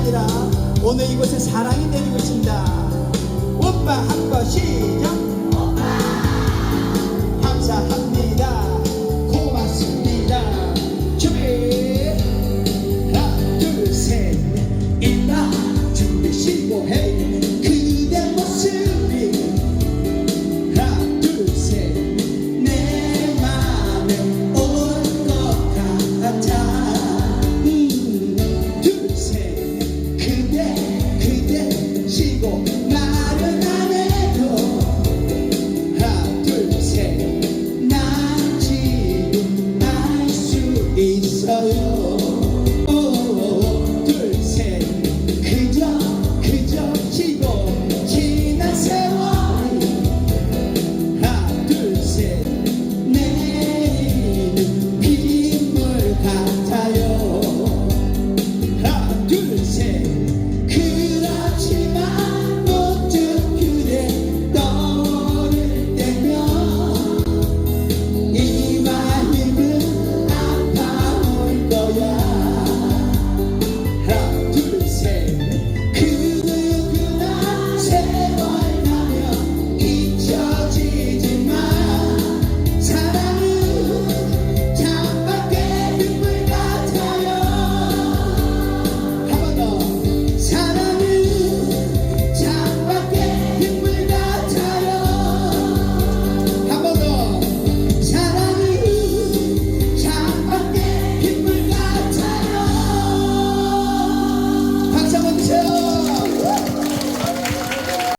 아니라 오늘 이곳에 사랑이 내리고 있습니다. 오빠 한번 시작.